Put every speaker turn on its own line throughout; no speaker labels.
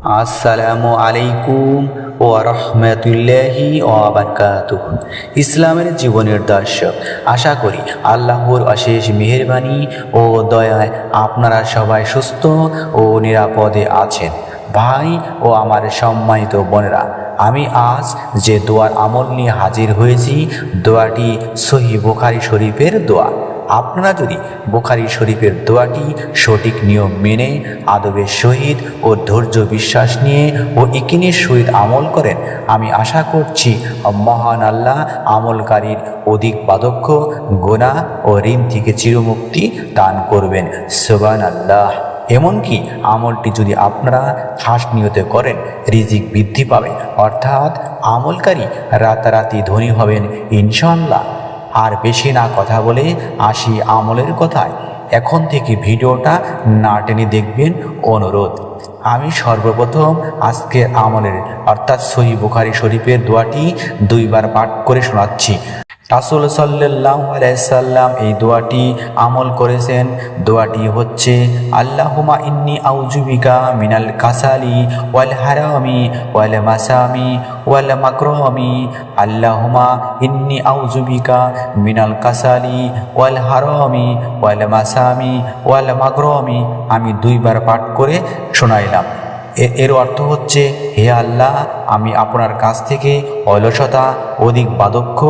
আসসালামু আলাইকুম ও রহমতুল্লাহি ওয়াবারকাতুহ ইসলামের জীবনের দর্শক, আশা করি আল্লাহর অশেষ মেহেরবানি ও দয়ায় আপনারা সবাই সুস্থ ও নিরাপদে আছেন। ভাই ও আমার সম্মানিত বোনেরা, আমি আজ যে দোয়ার আমল নিয়ে হাজির হয়েছি, দোয়াটি সহি বোখারি শরীফের দোয়া। আপনারা যদি বোখারি শরীফের দোয়াটি সঠিক নিয়ম মেনে, আদবের সহিত ও ধৈর্য বিশ্বাস নিয়ে ও ইকিনের সহিত আমল করেন, আমি আশা করছি মহান আল্লাহ আমলকারীর অধিক বাদক্ষ গোনা ও ঋণ থেকে চিরমুক্তি দান করবেন। সোবান আল্লাহ এমনকি আমলটি যদি আপনারা খাস নিয়তে করেন, রিজিক বৃদ্ধি পাবে। অর্থাৎ আমলকারী রাতারাতি ধনী হবেন ইনশাল্লাহ আর বেশি না কথা বলে আসি আমলের কথায়। এখন থেকে ভিডিওটা না টেনে দেখবেন অনুরোধ। আমি সর্বপ্রথম আজকের আমলের, অর্থাৎ সহি বুখারি শরীফের দোয়াটি দুইবার পাঠ করে শোনাচ্ছি। রাসুল সাল্লাহ সাল্লাম এই দোয়াটি আমল করেছেন। দোয়াটি হচ্ছে আল্লাহুমা ইন্নি আউজুবিকা মিনাল কাসালি ওয়াল হারামি ওয়াল মাসামি ওয়াল মাকরহমি। আল্লাহুমা ইন্নি আউজুবিকা মিনাল কাসালি ওয়াল হারামি ওয়াল মাসামি ওয়াল মাকরহমি। আমি দুইবার পাঠ করে শোনাইলাম। এর অর্থ হচ্ছে, হে আল্লাহ, আমি আপনার কাছ থেকে অলসতা, অধিক বাদক্ষ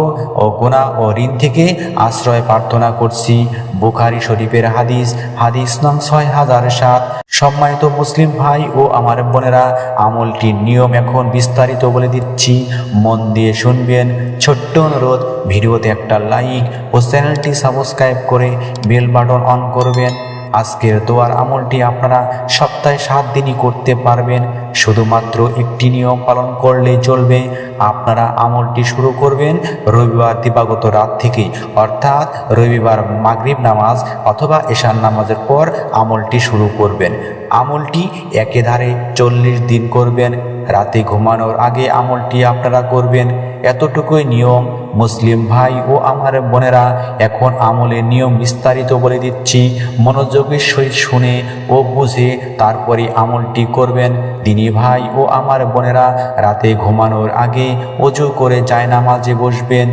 ও গোনা ও ঋণ থেকে আশ্রয় প্রার্থনা করছি। বুখারি শরীফের হাদিস হাদিস নং ছয় হাজার সাত। সম্মানিত মুসলিম ভাই ও আমার বোনেরা, আমলটির নিয়ম এখন বিস্তারিত বলে দিচ্ছি। মন দিয়ে শুনবেন, ছোট্ট অনুরোধ, ভিডিওতে একটা লাইক ও চ্যানেলটি সাবস্ক্রাইব করে বেল বাটন অন করবেন। আজকের দোয়ার আমলটি আপনারা সপ্তাহে সাত দিনই করতে পারবেন। শুধুমাত্র একটি নিয়ম পালন করলেই চলবে। আপনারা আমলটি শুরু করবেন রবিবার দিবাগত রাত থেকে, অর্থাৎ রবিবার মাগরিব নামাজ অথবা এশার নামাজের পর আমলটি শুরু করবেন। আমলটি একে ধারে চল্লিশ দিন করবেন। রাতে ঘুমানোর আগে আমলটি আপনারা করবেন। এতটুকুই নিয়ম। মুসলিম ভাই ও আমার বোনেরা, এখন আমলের নিয়ম বিস্তারিত বলে দিচ্ছি। মনোযোগের সহিত শুনে ও বুঝে তারপরে আমলটি করবেন। দিনী ভাই ও আমার বোনেরা, রাতে ঘুমানোর আগে অজু করে যায় নামাজে বসবেন।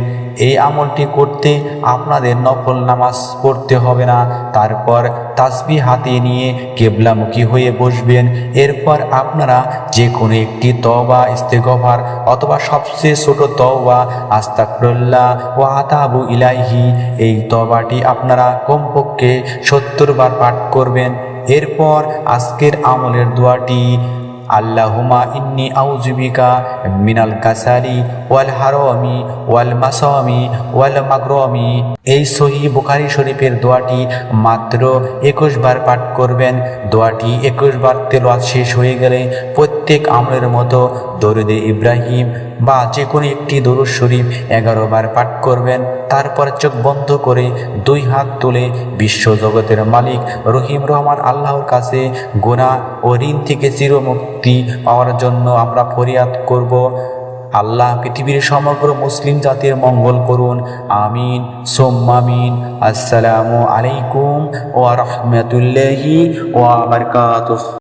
এই আমলটি করতে আপনাদের নফল নামাজ পড়তে হবে না। তারপর তাসবি হাতে নিয়ে কেবলামুখী হয়ে বসবেন। এরপর আপনারা যে কোনো একটি তওবা, ইস্তেগফার অথবা সবচেয়ে ছোট তওবা আস্তাকরুল্লাহ ও আতাবু ইলাইহি, এই তওবাটি আপনারা কমপক্ষে সত্তর বার পাঠ করবেন। এরপর আজকের আমলের দোয়াটি আল্লাহুমা ইন্নি আউজুবিকা মিনাল কাসারি ওয়াল হারমি ওয়াল মাসামি ওয়াল মাগরমি। এই সহি বুখারি শরীফের দোয়াটি মাত্র একুশ বার পাঠ করবেন। দোয়াটি একুশ বার তেলোয়াত শেষ হয়ে গেলে প্রত্যেক আমলের মতো দরুদে ইব্রাহিম বা যে কোনো একটি দরুদ শরীফ এগারো বার পাঠ করবেন। তারপর চোখ বন্ধ করে দুই হাত তুলে বিশ্ব জগতের মালিক রহিম রহমান আল্লাহর কাছে গোনা ও ঋণ থেকে চিরমুক্তি পাওয়ার জন্য আমরা ফরিয়াদ করব। আল্লাহ পৃথিবীর সমগ্র মুসলিম জাতির মঙ্গল করুন। আমিন। সোম্মামিন আসসালামু আলাইকুম ও রহমতুল্লাহি ওয়া বারাকাতুহু।